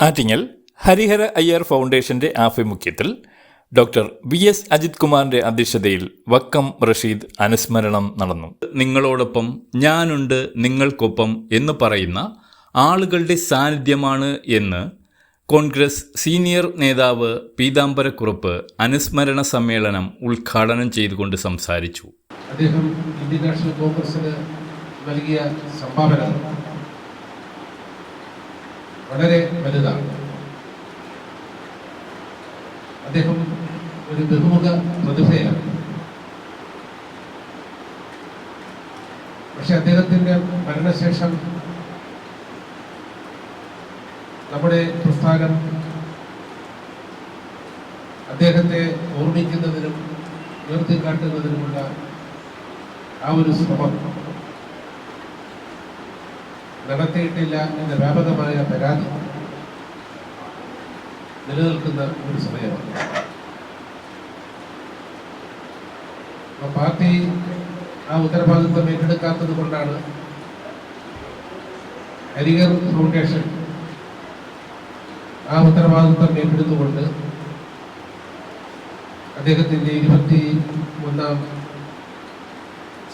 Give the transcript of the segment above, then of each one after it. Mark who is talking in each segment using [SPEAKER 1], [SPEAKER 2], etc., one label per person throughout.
[SPEAKER 1] ആറ്റിങ്ങൽ ഹരിഹര അയ്യർ ഫൗണ്ടേഷന്റെ ആഭിമുഖ്യത്തിൽ doctor V S Ajith കുമാറിന്റെ അധ്യക്ഷതയിൽ വക്കം റഷീദ് അനുസ്മരണം നടന്നു. നിങ്ങളോടൊപ്പം ഞാനുണ്ട് നിങ്ങൾക്കൊപ്പം എന്ന് പറയുന്ന ആളുകളുടെ സാന്നിധ്യമാണ് എന്ന് കോൺഗ്രസ് സീനിയർ നേതാവ് പീതാംബരക്കുറുപ്പ് അനുസ്മരണ സമ്മേളനം ഉദ്ഘാടനം ചെയ്തുകൊണ്ട് സംസാരിച്ചു.
[SPEAKER 2] അദ്ദേഹം ഇന്ത്യൻ നാഷണൽ കോൺഗ്രസിന് നൽകിയ സംഭാവന വളരെ വലുതാണ്. അദ്ദേഹം ഒരു ബഹുമുഖ പ്രതിഭയാണ്. പക്ഷെ അദ്ദേഹത്തിന്റെ മരണശേഷം നമ്മുടെ പ്രസ്ഥാനം അദ്ദേഹത്തെ ഓർമ്മിക്കുന്നതിനും ഉയർത്തിക്കാട്ടുന്നതിനുമുള്ള ആ ഒരു ശ്രമം നടത്തിയിട്ടില്ല എന്ന വ്യാപകമായ പരാതി നിലനിൽക്കുന്ന ഒരു സമയമാണ്. പാർട്ടി ആ ഉത്തരവാദിത്വം ഏറ്റെടുക്കാത്തത് കൊണ്ടാണ് ഹരിഹർ ഫൗണ്ടേഷൻ ആ ഉത്തരവാദിത്വം ഏറ്റെടുത്തുകൊണ്ട് അദ്ദേഹത്തിന്റെ ഇരുപത്തി ഒന്നാം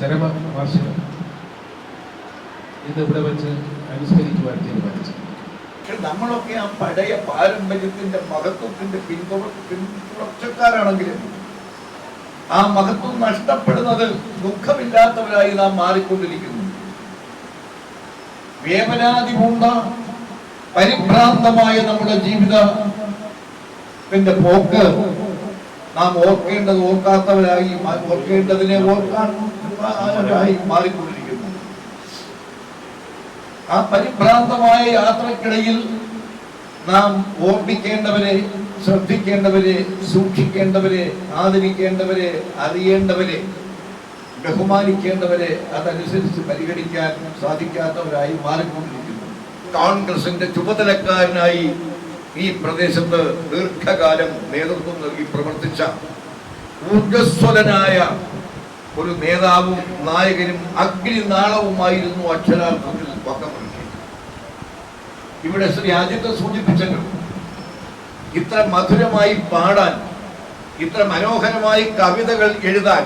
[SPEAKER 2] ചരമ വാർഷികം ഇന്ന് ഇവിടെ വെച്ച് അനുസ്മരിക്കുവാൻ തീരുമാനിച്ചു
[SPEAKER 3] നമ്മളൊക്കെ ആ പഴയ പാരമ്പര്യത്തിന്റെ മഹത്വത്തിന്റെ പിന്തുട പിന്തുടർച്ചക്കാരാണെങ്കിലും ആ മഹത്വം നഷ്ടപ്പെടുന്നത് ദുഃഖമില്ലാത്തവരായി നാം മാറിക്കൊണ്ടിരിക്കുന്നു വേവനാതി പൂണ്ട പരിഭ്രാന്തമായ നമ്മുടെ ജീവിതത്തിന്റെ പോക്ക് നാം ഓർക്കേണ്ടത് ഓർക്കാത്തവരായി ഓർക്കേണ്ടതിനെ ഓർക്കാൻ ആയി മാറിക്കൊണ്ടിരിക്കുന്നു ആ പരിഭ്രാന്തമായ യാത്രക്കിടയിൽ നാം ഓർമ്മിക്കേണ്ടവരെ ശ്രദ്ധിക്കേണ്ടവരെ സൂക്ഷിക്കേണ്ടവരെ ആദരിക്കേണ്ടവരെ അറിയേണ്ടവരെ ബഹുമാനിക്കേണ്ടവരെ അതനുസരിച്ച് പരിഗണിക്കാൻ സാധിക്കാത്തവരായി മാറിക്കൊണ്ടിരിക്കുന്നു. കോൺഗ്രസിന്റെ ചുമതലക്കാരനായി ഈ പ്രദേശത്ത് ദീർഘകാലം നേതൃത്വം നൽകി പ്രവർത്തിച്ച ഊർജസ്വലനായ ഒരു നേതാവും നായകനും അഗ്നിനാളവുമായിരുന്നു അക്ഷരാർത്ഥത്തിൽ ഇവിടെ ശ്രീ ആദ്യത്തെ സൂചിപ്പിച്ചല്ലോ. ഇത്ര മധുരമായി പാടാൻ ഇത്ര മനോഹരമായി കവിതകൾ എഴുതാൻ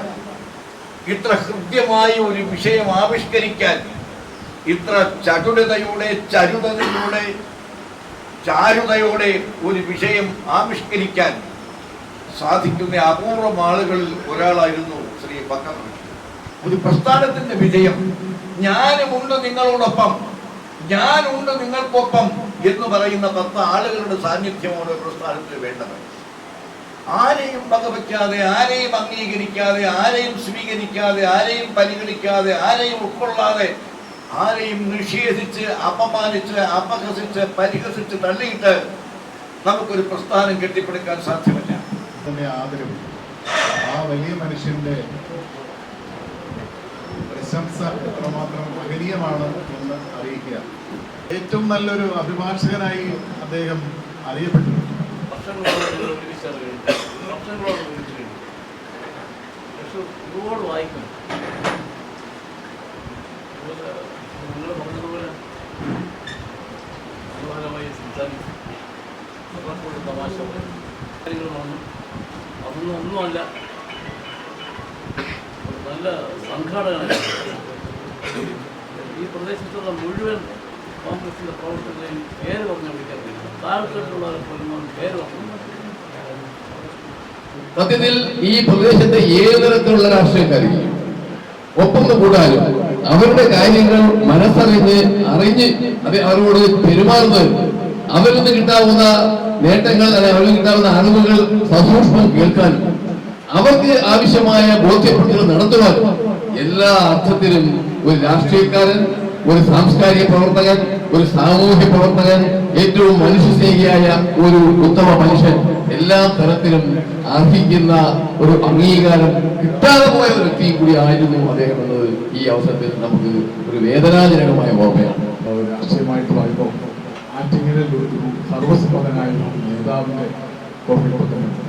[SPEAKER 3] ഇത്ര ഹൃദ്യമായി ഒരു വിഷയം ആവിഷ്കരിക്കാൻ ഇത്ര ചടുലതയുടെ ചരുതയോടെ ചാരുതയോടെ ഒരു വിഷയം ആവിഷ്കരിക്കാൻ സാധിക്കുന്ന അപൂർവം ആളുകളിൽ ഒരാളായിരുന്നു ശ്രീ ബക്കർ ഒരു പ്രസ്ഥാനത്തിന്റെ വിജയം. ഞാനുമുണ്ട് നിങ്ങളോടൊപ്പം. ഞാനുണ്ട് നിങ്ങൾക്കൊപ്പം എന്ന് പറയുന്ന പത്ത് ആളുകളുടെ സാന്നിധ്യമാണ് ഒരു പ്രസ്ഥാനത്തിന് വേണ്ടത്. ആരെയും വകവയ്ക്കാതെ ആരെയും അംഗീകരിക്കാതെ ആരെയും സ്വീകരിക്കാതെ ആരെയും പരിഗണിക്കാതെ ആരെയും ഉൾക്കൊള്ളാതെ ആരെയും നിഷേധിച്ച് അപമാനിച്ച് അപഹസിച്ച് പരിഹസിച്ച് തള്ളിയിട്ട് നമുക്കൊരു പ്രസ്ഥാനം കെട്ടിപ്പടുക്കാൻ സാധ്യമല്ല.
[SPEAKER 4] ആദരവ് ആ വലിയ മനുഷ്യന്റെ പ്രശംസ എത്രമാത്രം മഹനീയമാണ് എന്ന് അറിയിക്കുക. ഏറ്റവും നല്ലൊരു അഭിഭാഷകനായി അദ്ദേഹം
[SPEAKER 5] അറിയപ്പെട്ടു സംസാരിക്കും അതൊന്നും ഒന്നുമല്ല നല്ല സംഘാടകനാണ്. ഈ പ്രദേശത്തുള്ള മുഴുവൻ കോൺഗ്രസിന്റെ പ്രവർത്തകരെയും പേര് പറഞ്ഞു വിളിക്കാൻ കഴിയും പോലും പേര് പറഞ്ഞു.
[SPEAKER 6] സത്യത്തിൽ ഈ പ്രദേശത്തെ ഏത് തരത്തിലുള്ള രാഷ്ട്രീയക്കാരും ഒപ്പം കൂടാനും അവരുടെ കാര്യങ്ങൾ മനസ്സറിഞ്ഞ് അറിഞ്ഞ് അവരോട് പെരുമാറുന്നത് അവരിൽ നിന്ന് കിട്ടാവുന്ന നേട്ടങ്ങൾ അല്ലെങ്കിൽ അവരിൽ നിന്ന് കിട്ടാവുന്ന അറിവുകൾ സസൂക്ഷ്മം കേൾക്കാനും അവർക്ക് ആവശ്യമായ ബോധ്യപ്പെടുത്തൽ നടത്തുവാൻ എല്ലാ അർത്ഥത്തിലും ഒരു രാഷ്ട്രീയക്കാരൻ ഒരു സാംസ്കാരിക പ്രവർത്തകൻ ഒരു സാമൂഹ്യ പ്രവർത്തകൻ ഏറ്റവും മനുഷ്യസ്നേഹിയായ ഒരു ഉത്തമ മനുഷ്യൻ എല്ലാ തരത്തിലും അർഹിക്കുന്ന ഒരു അംഗീകാരം കിട്ടാതെ പോയ ഒരു വ്യക്തിയും കൂടി ആയിരുന്നു അദ്ദേഹം എന്നത് ഈ അവസരത്തിൽ നമുക്ക് ഒരു വേദനാജനകമായ ഓർമ്മയാണ്.
[SPEAKER 4] രാഷ്ട്രീയമായിട്ട് പറയുമ്പോൾ ആറ്റിങ്ങലിൽ ഒരു സർവസമ്പന്നനായ ഒരു നേതാവിന്റെ ഓർമ്മപ്പെടുത്തുന്നുണ്ട്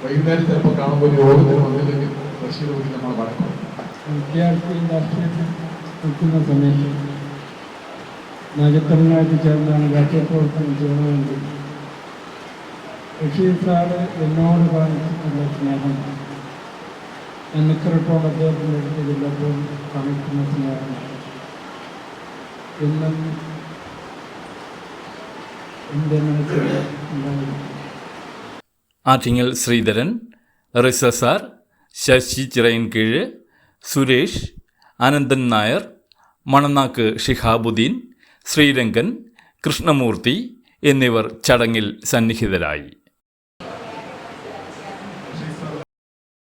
[SPEAKER 4] വൈകുന്നേരം ചിലപ്പോൾ കാണുമ്പോൾ യോഗത്തിന് വന്നില്ലെങ്കിൽ ബഷീർ കൂടി നമ്മൾ വഴക്കും
[SPEAKER 7] വിദ്യാർത്ഥി രാഷ്ട്രീയത്തിൽ നിൽക്കുന്ന സമയത്ത് നഗരത്തമിഴ്നാട്ടിൽ ചേർന്നാണ് രാഷ്ട്രീയ പ്രവർത്തനം ചെയ്യുന്നതെങ്കിൽ ബഷീർ സാറ് എന്നോട് കാണിച്ചിട്ടുള്ള സ്നേഹം ഞാൻ നിക്കറിട്ടോളം അദ്ദേഹത്തിന്റെ അടുത്തില്ലപ്പോൾ കാണിക്കുന്ന സ്നേഹം എന്നും എന്റെ മനസ്സിൽ
[SPEAKER 1] ആറ്റിങ്ങൽ ശ്രീധരൻ റിസ സാർ ശശി ചിറയൻകീഴ് സുരേഷ് അനന്തൻ നായർ മണനാക്ക് ഷിഹാബുദ്ദീൻ ശ്രീരംഗൻ കൃഷ്ണമൂർത്തി എന്നിവർ ചടങ്ങിൽ സന്നിഹിതരായി.